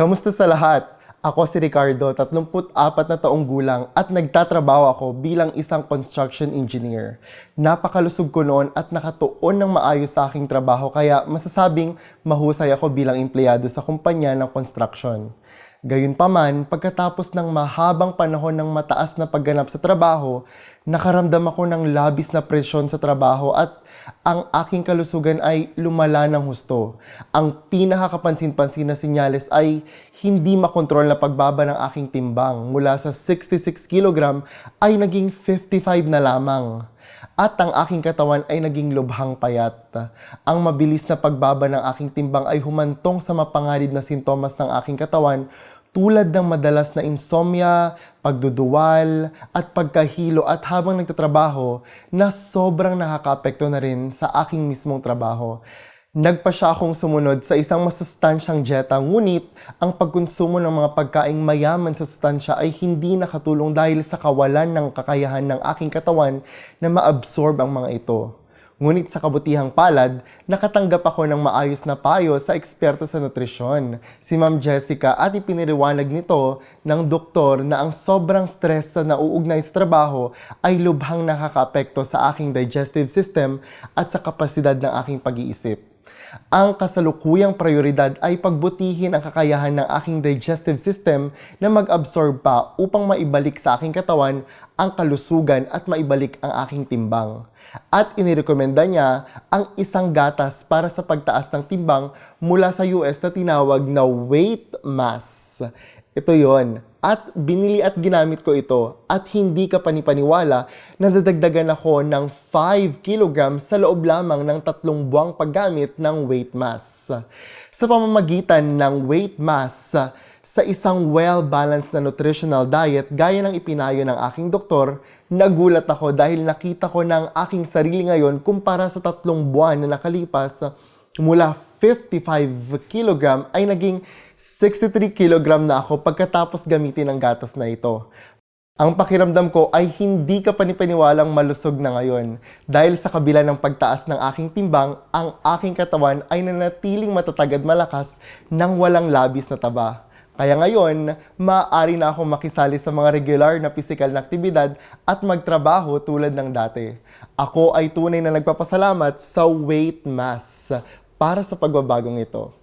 Kamusta sa lahat? Ako si Ricardo, 34 na taong gulang at nagtatrabaho ako bilang isang construction engineer. Napakalusog ko noon at nakatuon ng maayos sa aking trabaho kaya masasabing mahusay ako bilang empleyado sa kumpanya ng construction. Gayunpaman, pagkatapos ng mahabang panahon ng mataas na pagganap sa trabaho, nakaramdam ako ng labis na presyon sa trabaho at ang aking kalusugan ay lumala ng husto. Ang pinakakapansin-pansin na sinyales ay hindi makontrol na pagbaba ng aking timbang mula sa 66 kg ay naging 55 na lamang. At ang aking katawan ay naging lubhang payat. Ang mabilis na pagbaba ng aking timbang ay humantong sa mapanganib na sintomas ng aking katawan tulad ng madalas na insomnia, pagduduwal, at pagkahilo at habang nagtatrabaho na sobrang nakakaapekto na rin sa aking mismong trabaho. Nagpa siya akong sumunod sa isang masustansyang dieta ngunit ang pagkonsumo ng mga pagkaing mayaman sa sustansya ay hindi nakatulong dahil sa kawalan ng kakayahan ng aking katawan na maabsorb ang mga ito. Ngunit sa kabutihang palad, nakatanggap ako ng maayos na payo sa eksperto sa nutrisyon, si Ma'am Jessica at ipiniriwanag nito ng doktor na ang sobrang stress na nauugnay sa trabaho ay lubhang nakakaapekto sa aking digestive system at sa kapasidad ng aking pag-iisip. Ang kasalukuyang prioridad ay pagbutihin ang kakayahan ng aking digestive system na mag-absorb pa upang maibalik sa aking katawan ang kalusugan at maibalik ang aking timbang. At inirekomenda niya ang isang gatas para sa pagtaas ng timbang mula sa US na tinawag na weight mass. Ito yon. At binili at ginamit ko ito at hindi ka panipaniwala na dadagdagan ako ng 5 kg sa loob lamang ng tatlong buwang paggamit ng weight mass. Sa pamamagitan ng weight mass, sa isang well-balanced na nutritional diet gaya ng ipinayo ng aking doktor, nagulat ako dahil nakita ko ng aking sarili ngayon kumpara sa tatlong buwan na nakalipas mula 55 kg ay naging 63 kg na ako pagkatapos gamitin ang gatas na ito. Ang pakiramdam ko ay hindi ka panipaniwalang malusog na ngayon dahil sa kabila ng pagtaas ng aking timbang, ang aking katawan ay nanatiling matatag at malakas nang walang labis na taba. Kaya ngayon, maaari na akong makisali sa mga regular na physical na aktibidad at magtrabaho tulad ng dati. Ako ay tunay na nagpapasalamat sa weight mass para sa pagbabagong ito.